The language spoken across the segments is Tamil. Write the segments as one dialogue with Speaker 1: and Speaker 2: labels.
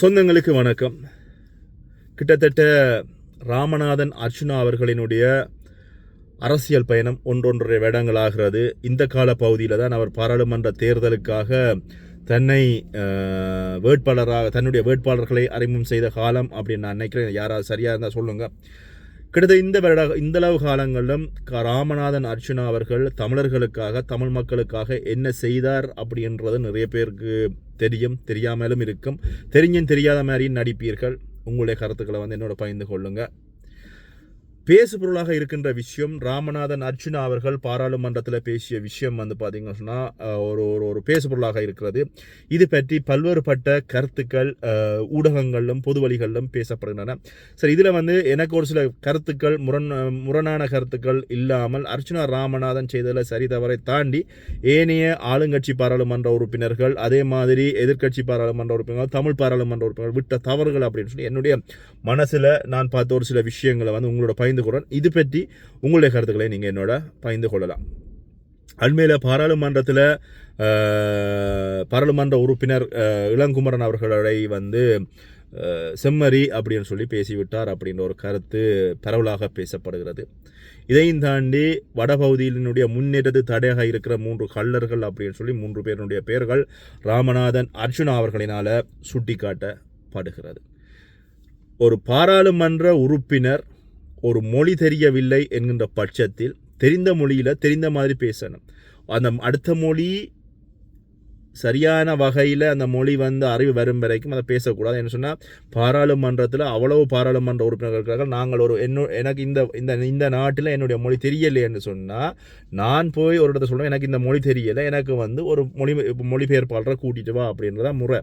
Speaker 1: சொந்தங்களுக்கு வணக்கம். கிட்டத்தட்ட ராமநாதன் அர்ச்சுனா அவர்களினுடைய அரசியல் பயணம் ஒன்றொன்றரை வேடங்களாகிறது இந்த கால பகுதியில் தான் அவர் பாராளுமன்ற தேர்தலுக்காக தன்னை வேட்பாளராக தன்னுடைய வேட்பாளர்களை அறிமுகம் செய்த காலம் அப்படின்னு நான் நினைக்கிறேன். யாராவது சரியாக இருந்தால் சொல்லுங்கள் கிட்டத்தட்ட இந்த வருட இந்த அளவு காலங்களிலும் ராமநாதன் அர்ச்சுனா அவர்கள் தமிழர்களுக்காக தமிழ் மக்களுக்காக என்ன செய்தார் அப்படின்றது நிறைய பேருக்கு தெரியும் தெரியாமலும் இருக்கும். தெரிஞ்சும் தெரியாத மாதிரியும் நடிப்பீர்கள். உங்களுடைய கருத்துக்களை வந்து என்னோட பகிர்ந்து கொள்ளுங்கள் பேசு பொருளாக இருக்கின்ற விஷயம் ராமநாதன் அர்ச்சுனா அவர்கள் பாராளுமன்றத்தில் பேசிய விஷயம் வந்து பார்த்தீங்கன்னா சொன்னால் ஒரு ஒரு ஒரு பேசு பொருளாக இருக்கிறது. இது பற்றி பல்வேறுபட்ட கருத்துக்கள் ஊடகங்களிலும் பொது வழிகளிலும் பேசப்படுகின்றன. சரி இதில் வந்து எனக்கு ஒரு சில கருத்துக்கள் முரண் முரணான கருத்துக்கள் இல்லாமல் அர்ச்சுனா ராமநாதன் செய்ததில் சரி தவறை தாண்டி ஏனைய ஆளுங்கட்சி பாராளுமன்ற உறுப்பினர்கள் அதே மாதிரி எதிர்க்கட்சி பாராளுமன்ற உறுப்பினர்கள் தமிழ் பாராளுமன்ற உறுப்பினர்கள் விட்ட தவறுகள் அப்படின்னு சொல்லி என்னுடைய மனசில் நான் பார்த்த ஒரு சில விஷயங்களை வந்து உங்களோட பகிர்ந்து கொள்றேன் இது பற்றி உங்களுடைய கருத்துக்களை நீங்கள் என்னோட பகிர்ந்து கொள்ளலாம். அண்மையில் பாராளுமன்றத்தில் பாராளுமன்ற உறுப்பினர் இளங்குமரன் அவர்களை வந்து செம்மறி அப்படின்னு சொல்லி பேசிவிட்டார் அப்படின்ற ஒரு கருத்து பரவலாக பேசப்படுகிறது. இதையும் தாண்டி வடபகுதியினுடைய முன்னேற்றது தடையாக இருக்கிற மூன்று கள்ளர்கள் அப்படின்னு சொல்லி மூன்று பேருடைய பெயர்கள் ராமநாதன் அர்ஜுனா அவர்களினால் சுட்டிக்காட்டப்படுகிறது. ஒரு பாராளுமன்ற உறுப்பினர் ஒரு மொழி தெரியவில்லை என்கின்ற பட்சத்தில் தெரிந்த மொழியில் தெரிந்த மாதிரி பேசணும். அந்த அடுத்த மொழி சரியான வகையில் அந்த மொழி வந்து அறிவு வரும் வரைக்கும் அதை பேசக்கூடாது. என்ன சொன்னால் பாராளுமன்றத்தில் அவ்வளவு பாராளுமன்ற உறுப்பினர்கள் இருக்கிறார்கள். நாங்கள் ஒரு என்ன எனக்கு இந்த இந்த இந்த நாட்டில் என்னுடைய மொழி தெரியலைன்னு சொன்னால் நான் போய் ஒரு இடத்த சொல்கிறேன் எனக்கு இந்த மொழி தெரியலை எனக்கு வந்து ஒரு மொழி மொழிபெயர்ப்பாளரை கூட்டிகிட்டு வா அப்படின்றத முறை.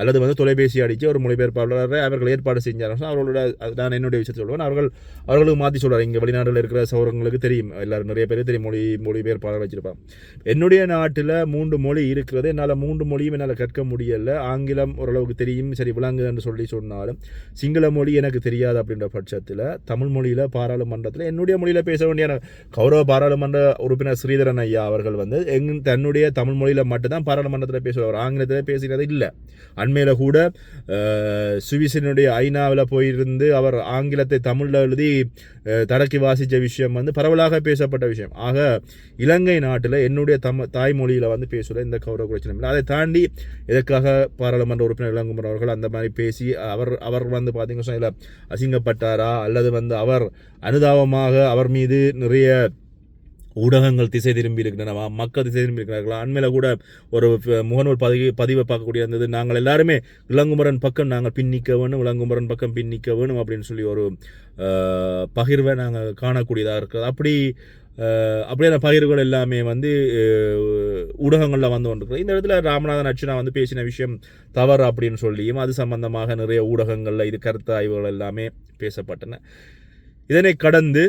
Speaker 1: அல்லது வந்து தொலைபேசி அடித்து ஒரு மொழிபெயர்ப்பாளரை அவர்கள் ஏற்பாடு செஞ்சாலும் அவர்களோட நான் என்னுடைய விஷயத்தை சொல்லுவேன் அவர்கள் அவர்களுக்கு மாற்றி சொல்கிறார் இங்கே வெளிநாட்டில் இருக்கிற சௌரங்களுக்கு தெரியும். எல்லாரும் நிறைய பேர் தெரியும். மொழி மொழிபெயர்ப்பாளர் வச்சிருப்பாங்க. என்னுடைய நாட்டில் மூன்று மொழி இருக்கிறது. என்னால் மூன்று மொழியும் என்னால் கற்க முடியலை. ஆங்கிலம் ஓரளவுக்கு தெரியும். சரி விளங்குதுன்னு சொல்லி சொன்னாலும் சிங்கள மொழி எனக்கு தெரியாது அப்படின்ற பட்சத்தில் தமிழ் மொழியில் பாராளுமன்றத்தில் என்னுடைய மொழியில் பேச வேண்டிய கௌரவ பாராளுமன்ற உறுப்பினர் ஸ்ரீதரன் ஐயா அவர்கள் வந்து எங் தன்னுடைய தமிழ் மொழியில் மட்டும்தான் பாராளுமன்றத்தில் பேசுவார். ஆங்கிலத்தில் பேசுகிறது இல்லை. அண்மையில் கூட சுவிசனுடைய ஐநாவில் போயிருந்து அவர் ஆங்கிலத்தை தமிழில் எழுதி தடக்கி வாசித்த விஷயம் வந்து பரவலாக பேசப்பட்ட விஷயம். ஆக இலங்கை நாட்டில் என்னுடைய தம தாய்மொழியில் வந்து பேசுகிற இந்த கௌரவ குறைச்சலும் இல்லை அதை தாண்டி எதற்காக பாராளுமன்ற உறுப்பினர் இளங்குமர் அவர்கள் அந்த மாதிரி பேசி அவர் அவர் வந்து பார்த்தீங்கன்னா சொன்னா, அசிங்கப்பட்டாரா அல்லது வந்து அவர் அனுதாபமாக அவர் மீது நிறைய ஊடகங்கள் திசை திரும்பி இருக்கின்றனவா மக்கள் திசை திரும்பி இருக்கிறார்களா? அண்மையில் கூட ஒரு முகநூல் பதிவு பதிவை பார்க்கக்கூடிய இருந்தது. நாங்கள் எல்லாருமே இளங்குமரன் பக்கம் நாங்கள் பின்னிக்க வேணும் இளங்குமரன் பக்கம் பின்னிக்க வேணும் அப்படின்னு சொல்லி ஒரு பகிர்வை நாங்கள் காணக்கூடியதாக இருக்குது அப்படி அப்படியான பகிர்வுகள் எல்லாமே வந்து ஊடகங்களில் வந்து கொண்டிருக்கிறது. இந்த இடத்துல ராமநாதன் அர்ச்சனா வந்து பேசின விஷயம் தவறு அப்படின்னு சொல்லியும் அது சம்பந்தமாக நிறைய ஊடகங்களில் இது கருத்து ஆய்வுகள் எல்லாமே பேசப்பட்டன. இதனை கடந்து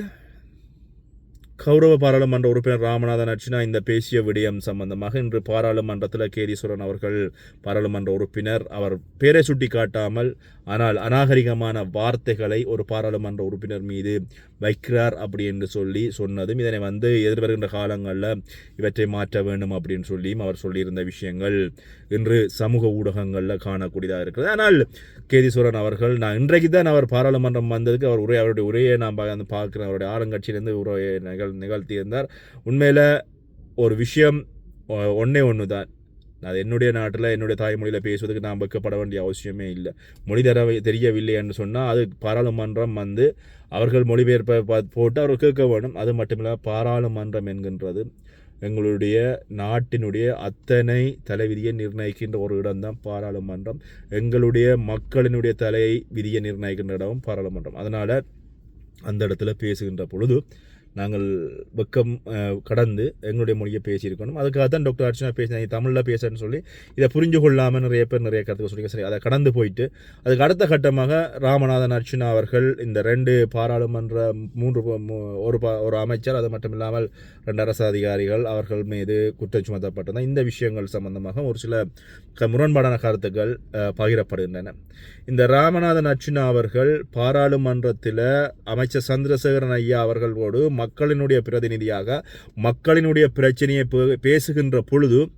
Speaker 1: கௌரவ பாராளுமன்ற உறுப்பினர் ராமநாதன் அர்ச்சினா இந்த பேசிய விடயம் சம்பந்தமாக இன்று பாராளுமன்றத்தில் கேதீஸ்வரன் அவர்கள் பாராளுமன்ற உறுப்பினர். அவர் பேரை சுட்டி காட்டாமல் ஆனால் அநாகரிகமான வார்த்தைகளை ஒரு பாராளுமன்ற உறுப்பினர் மீது வைக்கிறார் அப்படி என்று சொல்லி சொன்னதும் இதனை வந்து எதிர்வருகின்ற காலங்களில் இவற்றை மாற்ற வேண்டும் அப்படின்னு சொல்லியும் அவர் சொல்லியிருந்த விஷயங்கள் இன்று சமூக ஊடகங்களில் காணக்கூடியதாக இருக்கிறது ஆனால் கேதீஸ்வரன் அவர்கள் நான் இன்றைக்கு தான் அவர் பாராளுமன்றம் வந்ததுக்கு அவர் உரை அவருடைய உரையை நான் வந்து பார்க்குறேன். அவருடைய ஆளுங்கட்சியிலேருந்து உரையை நிகழ் நிகழ்த்தியிருந்தார். உண்மையில் ஒரு விஷயம் ஒன்றே ஒன்று தான் அது என்னுடைய நாட்டில் என்னுடைய தாய்மொழியில் பேசுவதுக்கு நான் வெட்கப்பட வேண்டிய அவசியமே இல்லை. மொழி தர தெரியவில்லை என்று சொன்னால் அது பாராளுமன்றம் வந்து அவர்கள் மொழிபெயர்ப்பை பா- போட்டு அவர் கேட்க வேண்டும். அது மட்டுமில்ல பாராளுமன்றம் என்கின்றது எங்களுடைய நாட்டினுடைய அத்தனை தலைவிதியை நிர்ணயிக்கின்ற ஒரு இடம்தான் பாராளுமன்றம். எங்களுடைய மக்களினுடைய தலை விதியை நிர்ணயிக்கின்ற இடமும் பாராளுமன்றம். அதனால் அந்த இடத்துல பேசுகின்ற பொழுது நாங்கள் வெக்கம் கடந்து எங்களுடைய மொழியை பேசியிருக்கணும். அதுக்காக தான் டாக்டர் அர்ச்சனா பேசினாங்க தமிழில் பேசுறேன்னு சொல்லி இதை புரிஞ்சு கொள்ளாமல் நிறைய பேர் நிறைய கருத்துக்கள் சொல்லி சரி அதை கடந்து போயிட்டு அதுக்கு அடுத்த கட்டமாக ராமநாதன் அர்ச்சனா அவர்கள் இந்த ரெண்டு பாராளுமன்ற மூன்று ஒரு ஒரு அமைச்சர் அது மட்டும் இல்லாமல் ரெண்டு அரசு அதிகாரிகள் அவர்கள் மீது குற்றம் சுமத்தப்பட்டன இந்த விஷயங்கள் சம்பந்தமாக ஒரு சில க- முரண்பாடான கருத்துக்கள் பகிரப்படுகின்றன. இந்த ராமநாதன் அர்ச்சுனா அவர்கள் பாராளுமன்றத்தில் அமைச்சர் சந்திரசேகரன் ஐயா அவர்களோடு மக்களினுடைய பிரதிநிதியாக மக்களினுடைய பிரச்சனையை பே- பேசுகின்ற பொழுது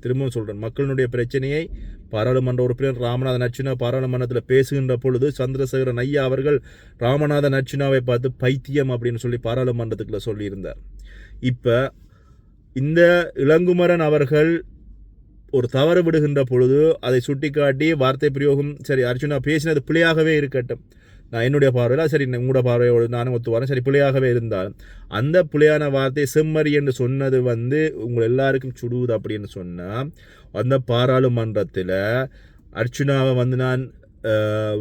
Speaker 1: திரும்பவும் சொல்கிறேன் மக்களினுடைய பிரச்சனையை பாராளுமன்ற உறுப்பினர் ராமநாதன் அர்ச்சுனா பாராளுமன்றத்தில் பேசுகின்ற பொழுது சந்திரசேகரன் ஐயா அவர்கள் ராமநாதன் அர்ச்சுனாவை பார்த்து பைத்தியம் அப்படின்னு சொல்லி பாராளுமன்றத்துக்குள்ள சொல்லியிருந்தார். இப்போ இந்த இளங்குமரன் அவர்கள் ஒரு தவறு விடுகின்ற பொழுது அதை சுட்டிக்காட்டி வார்த்தை பிரயோகம் சரி அர்ஜுனா பேசினது பிழையாகவே இருக்கட்டும். நான் என்னுடைய பார்வையில் சரி உங்களோட பார்வையோடு நானும் ஒத்துவாரேன். சரி பிள்ளையாகவே இருந்தால் அந்த பிள்ளையான வார்த்தை செம்மறி என்று சொன்னது வந்து உங்கள் எல்லாருக்கும் சுடுவது அப்படின்னு சொன்னால் அந்த பாராளுமன்றத்தில் அர்ச்சுனாவை வந்து நான்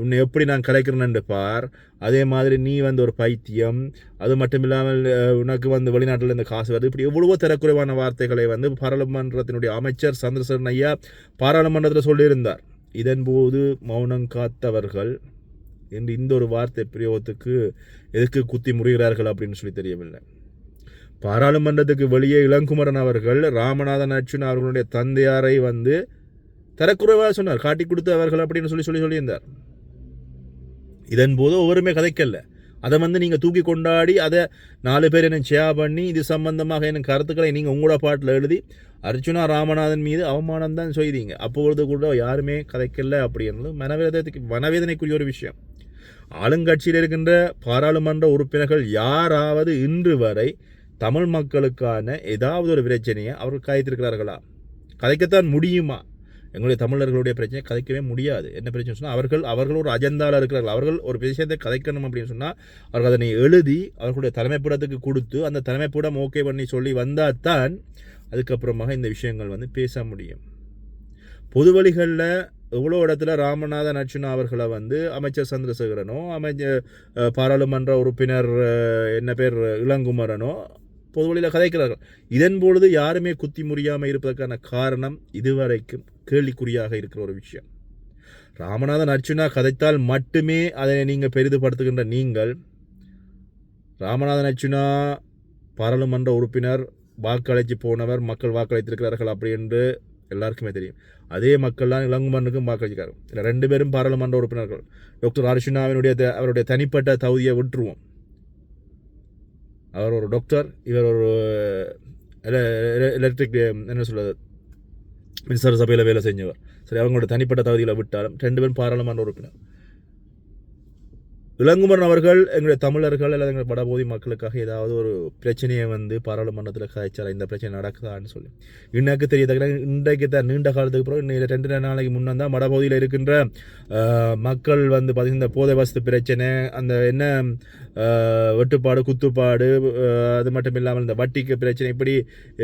Speaker 1: உன்னை எப்படி நான் கலைக்கிறேன்னு பார். அதே மாதிரி நீ வந்து ஒரு பைத்தியம் அது மட்டும் இல்லாமல் உனக்கு வந்து வெளிநாட்டில் இந்த காசு வருது. இப்படி எவ்வளவோ தரக்குறைவான வார்த்தைகளை வந்து பாராளுமன்றத்தினுடைய அமைச்சர் சந்திரசேகரன் ஐயா பாராளுமன்றத்தில் சொல்லியிருந்தார். இதன்போது மௌனம் காத்தவர்கள் என்று இந்த ஒரு வார்த்தை பிரயோகத்துக்கு எதுக்கு குத்தி முறிகிறார்கள் அப்படின்னு சொல்லி தெரியவில்லை. பாராளுமன்றத்துக்கு வெளியே இளங்குமரன் அவர்கள் ராமநாதன் அர்ஜுன் அவர்களுடைய தந்தையாரை வந்து தரக்குறைவாக சொன்னார் காட்டி கொடுத்தவர்கள் அப்படின்னு சொல்லி சொல்லி சொல்லியிருந்தார். இதன் போது ஒவ்வொருமே கதைக்கல்ல. அதை வந்து நீங்கள் தூக்கி கொண்டாடி அதை நாலு பேர் என்ன ஷேர் பண்ணி இது சம்பந்தமாக எனக்கு கருத்துக்களை நீங்கள் உங்களோட பாட்டில் எழுதி அர்ஜுனா ராமநாதன் மீது அவமானம் தான் செய்தீங்க. அப்பொழுது கூட யாருமே கதைக்கல அப்படின்றது மனவேதத்துக்கு மனவேதனைக்குரிய ஒரு விஷயம். ஆளுங்கட்சியில் இருக்கின்ற பாராளுமன்ற உறுப்பினர்கள் யாராவது இன்று வரை தமிழ் மக்களுக்கான ஏதாவது ஒரு பிரச்சனையை அவர்கள் கதைத்திருக்கிறார்களா கதைக்கத்தான் முடியுமா? எங்களுடைய தமிழர்களுடைய பிரச்சனையை கதைக்கவே முடியாது. என்ன பிரச்சனை சொன்னால் அவர்கள் அவர்கள் ஒரு அஜெண்டாவில் இருக்கிறார்கள். அவர்கள் ஒரு விஷயத்தை கதைக்கணும் அப்படின்னு சொன்னால் அவர்கள் அதனை எழுதி அவர்களுடைய தலைமைப்படத்துக்கு கொடுத்து அந்த தலைமைப்படம் ஓகே பண்ணி சொல்லி வந்தால் தான் அதுக்கப்புறமாக இந்த விஷயங்கள் வந்து பேச முடியும். பொது வழிகளில் எவ்வளோ இடத்துல ராமநாதன் அர்ச்சுனா அவர்களை வந்து அமைச்சர் சந்திரசேகரனோ அமைச்சர் பாராளுமன்ற உறுப்பினர் என்ன பேர் இளங்குமரனோ பொதுவழியில் கதைக்கிறார்கள். இதன் பொழுது யாருமே குத்தி முறியாமல் இருப்பதற்கான காரணம் இதுவரைக்கும் கேள்விக்குறியாக இருக்கிற ஒரு விஷயம். ராமநாதன் அர்ச்சுனா கதைத்தால் மட்டுமே அதை நீங்கள் பெரிதுபடுத்துகின்ற நீங்கள் ராமநாதன் அர்ச்சுனா பாராளுமன்ற உறுப்பினர் வாக்களித்து போனவர் மக்கள் வாக்களித்திருக்கிறார்கள் அப்படி என்று எல்லாருக்குமே தெரியும். அதே மக்கள்லாம் இளங்குமரனுக்கும் வாக்களிக்கிறார்கள் இல்லை ரெண்டு பேரும் பாராளுமன்ற உறுப்பினர்கள். டாக்டர் அர்ஷினாவினுடைய அவருடைய தனிப்பட்ட தகுதியை விட்டுருவோம். அவர் ஒரு டாக்டர் இவர் ஒரு எலக்ட்ரிக் என்ன சொல்வது மின்சார சபையில் வேலை செஞ்சவர். சரி அவங்களோட தனிப்பட்ட தகுதியில் விட்டாலும் ரெண்டு பேரும் பாராளுமன்ற உறுப்பினர். இளங்குமரன் அவர்கள் எங்களுடைய தமிழர்கள் அல்லது எங்களுடைய படபோதி மக்களுக்காக ஏதாவது ஒரு பிரச்சனையை வந்து பாராளுமன்றத்தில் காய்ச்சார் இந்த பிரச்சனை நடக்குதான்னு சொல்லி. இன்னைக்கு தெரியத்தக்க இன்றைக்கு தான் நீண்ட காலத்துக்கு பிறகு இன்னும் ரெண்டு நாளைக்கு முன்னே தான் மடபகுதியில் இருக்கின்ற மக்கள் வந்து பார்த்திங்கன்னா இந்த போதை வசதி பிரச்சனை அந்த என்ன வெட்டுப்பாடு குத்துப்பாடு அது மட்டும் இல்லாமல் இந்த வட்டிக்கு பிரச்சனை இப்படி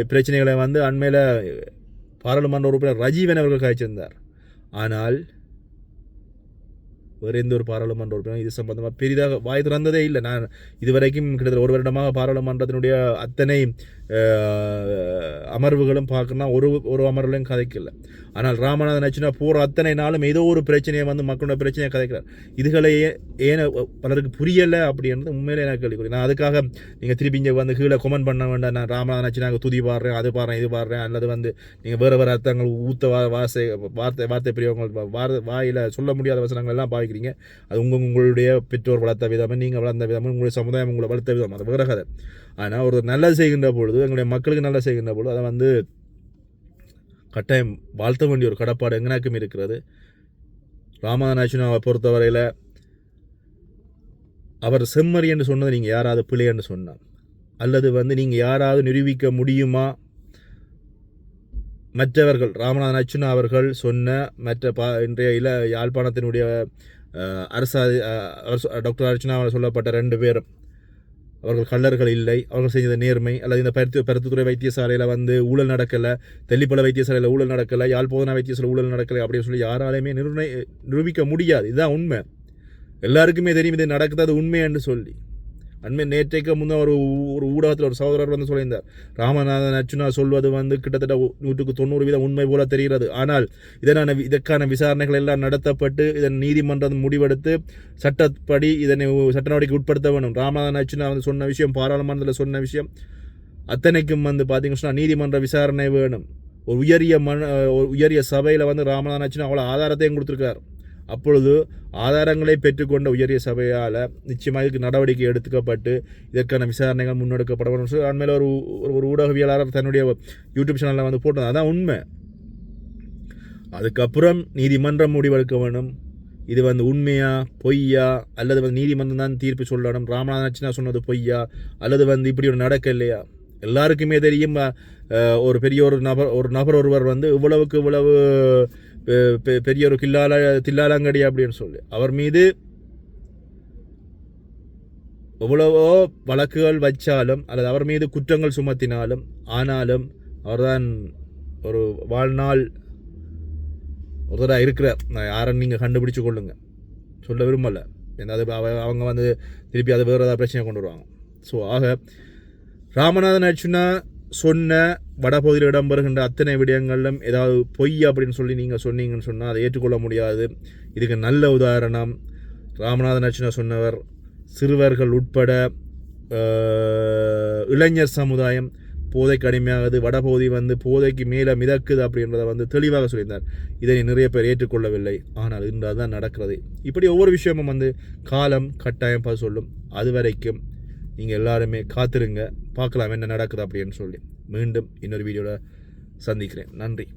Speaker 1: பிரச்சனைகளை வந்து அண்மையில் பாராளுமன்ற உறுப்பினர் ரஜீவன் அவர்கள் காய்ச்சிருந்தார் ஆனால் வேறு எந்த ஒரு பாராளுமன்ற உறுப்பினர் இது சம்பந்தமாக பெரிதாக வாய் திறந்ததே இல்லை. நான் இதுவரைக்கும் கிட்டத்தட்ட ஒரு வருடமாக பாராளுமன்றத்தினுடைய அத்தனை அமர்வுகளும் பார்க்கணும்னா ஒரு ஒரு அமர்வுலையும் கதைக்கல. ஆனால் ராமநாதன் ஆச்சுன்னா போகிற அத்தனை நாளும் ஏதோ ஒரு பிரச்சனையை வந்து மக்களோட பிரச்சனையை கதைக்கிறார். இதுகளை ஏன் பலருக்கு புரியலை அப்படின்றது உண்மையிலே எனக்கு கேள்வி நான் அதுக்காக நீங்கள் திருப்பி இங்கே வந்து கீழே கொமெண்ட் பண்ண வேண்டாம். நான் ராமநாதன் ஆச்சு நாங்கள் துதி பாடுறேன் அது பாடுறேன் இது பாடுறேன் அல்லது வந்து நீங்கள் வேறு வேறு அர்த்தங்கள் ஊத்த வா வாசை வார்த்தை வார்த்தை பெரியவங்க வார வாயில் சொல்ல முடியாத வசனங்கள் எல்லாம் பாவிக்கிறீங்க அது உங்கள் உங்களுடைய பெற்றோர் வளர்த்த விதமாக நீங்கள் வளர்ந்த விதம் உங்களுடைய சமுதாயம் உங்களை வளர்த்த விதம் அது வேறு கதை ஆனால் ஒரு நல்லது செய்கின்ற பொழுது எங்களுடைய மக்களுக்கு நல்லது செய்கின்ற பொழுது அதை வந்து கட்டாயம் வாழ்த்த வேண்டிய ஒரு கடப்பாடு எங்கனாக்கும் இருக்கிறது. ராமநாதனாச்சுனாவை பொறுத்தவரையில் அவர் செம்மறி என்று சொன்னது நீங்கள் யாராவது பிழை என்று சொன்னார் அல்லது வந்து நீங்கள் யாராவது நிரூபிக்க முடியுமா? மற்றவர்கள் ராமநாதன் அச்சுனா அவர்கள் சொன்ன மற்ற பா இன்றைய இள யாழ்ப்பாணத்தினுடைய அரசு அரசு- டாக்டர் அர்ச்சுனா அவர் சொல்லப்பட்ட ரெண்டு பேரும். அவர்கள் கள்ளர்கள் இல்லை. அவர்கள் செஞ்சது நேர்மை அல்லது இந்த பருத்து பருத்துத்துறை வைத்தியசாலையில் வந்து ஊழல் நடக்கலை தெல்லிப்பள வைத்தியசாலையில் ஊழல் நடக்கலை யாழ்ப்போதனா வைத்தியசாலை ஊழல் நடக்கலை அப்படின்னு சொல்லி யாராலையுமே நிர்ணய நிரூபிக்க முடியாது. இதுதான் உண்மை. எல்லாருக்குமே தெரியும் இது நடக்குது அது உண்மை என்று சொல்லி. அண்மை நேற்றைக்கு முன்ன ஒரு ஒரு ஊடகத்தில் ஒரு சகோதரர் வந்து சொல்லியிருந்தார். ராமநாதன் அர்ச்சுனா சொல்வது வந்து கிட்டத்தட்ட நூற்றுக்கு தொண்ணூறு வீதம் உண்மை போல தெரிகிறது. ஆனால் இதனான இதற்கான விசாரணைகள் எல்லாம் நடத்தப்பட்டு இதன் நீதிமன்றம் முடிவெடுத்து சட்டப்படி இதனை சட்ட நடவடிக்கை உட்படுத்த வேண்டும். ராமநாதன் அர்ச்சுனா வந்து சொன்ன விஷயம் பாராளுமன்றத்தில் சொன்ன விஷயம் அத்தனைக்கும் வந்து பார்த்தீங்கன்னு சொன்னால் நீதிமன்ற விசாரணை வேணும். ஒரு உயரிய மன ஒரு உயரிய சபையில் வந்து ராமநாதன் அர்ச்சுனா அவ்வளோ ஆதாரத்தையும் கொடுத்துருக்கார் அப்பொழுது ஆதாரங்களை பெற்றுக்கொண்ட உயரிய சபையால் நிச்சயமாக இதுக்கு நடவடிக்கை எடுத்துக்கப்பட்டு இதற்கான விசாரணைகள் முன்னெடுக்கப்பட சொல்லி அண்மையில் ஒரு ஒரு- ஒரு ஊடகவியலாளர் தன்னுடைய யூடியூப் சேனலில் வந்து போட்டது. அதான் உண்மை. அதுக்கப்புறம் நீதிமன்றம் முடிவெடுக்க வேணும். இது வந்து உண்மையா பொய்யா அல்லது வந்து நீதிமன்றம் தான் தீர்ப்பு சொல்லணும்? ராமநாதன் சொன்னது பொய்யா அல்லது வந்து இப்படி ஒரு நடக்க இல்லையா? எல்லாருக்குமே தெரியும் ஒரு பெரிய ஒரு நபர் ஒரு நபர் ஒருவர் வந்து இவ்வளவுக்கு இவ்வளவு பெரிய ஒரு கில்லால தில்லாலங்கடி அப்படின்னு சொல்லி. அவர் மீது எவ்வளவோ வழக்குகள் வச்சாலும் அல்லது அவர் மீது குற்றங்கள் சுமத்தினாலும் ஆனாலும் அவர்தான் ஒரு வாழ்நாள் ஒருத்தராக இருக்கிறார் நான் யாருன்னு நீங்கள் கண்டுபிடிச்சு கொள்ளுங்க. சொல்ல விரும்பலை. ஏன்னா அது அவ- அவங்க வந்து திருப்பி அதை வேறு ஏதாவது பிரச்சனையை கொண்டு வருவாங்க. ஸோ ஆக ராமநாதன் அர்ச்சுனா சொன்ன வடபகுதியில் இடம்பெறுகின்ற அத்தனை விடயங்களிலும் ஏதாவது பொய் அப்படின்னு சொல்லி நீங்கள் சொன்னீங்கன்னு சொன்னால் அதை ஏற்றுக்கொள்ள முடியாது. இதுக்கு நல்ல உதாரணம். ராமநாதன் அர்ச்சுனா சொன்னவர் சிறுவர்கள் உட்பட இளைஞர் சமுதாயம் போதைக்கு அடிமையாகுது வடபகுதி வந்து போதைக்கு மேலே மிதக்குது அப்படின்றத வந்து தெளிவாக சொல்லியிருந்தார். இதை நிறைய பேர் ஏற்றுக்கொள்ளவில்லை. ஆனால் இன்று அதுதான் நடக்கிறது. இப்படி ஒவ்வொரு விஷயமும் வந்து காலம் கட்டாயம் பதில் சொல்லும். அது வரைக்கும் நீங்கள் எல்லாருமே காத்திருங்க. பார்க்கலாம் என்ன நடக்குது அப்படின்னு சொல்லி. மீண்டும் இன்னொரு வீடியோவில் சந்திக்கிறேன். நன்றி.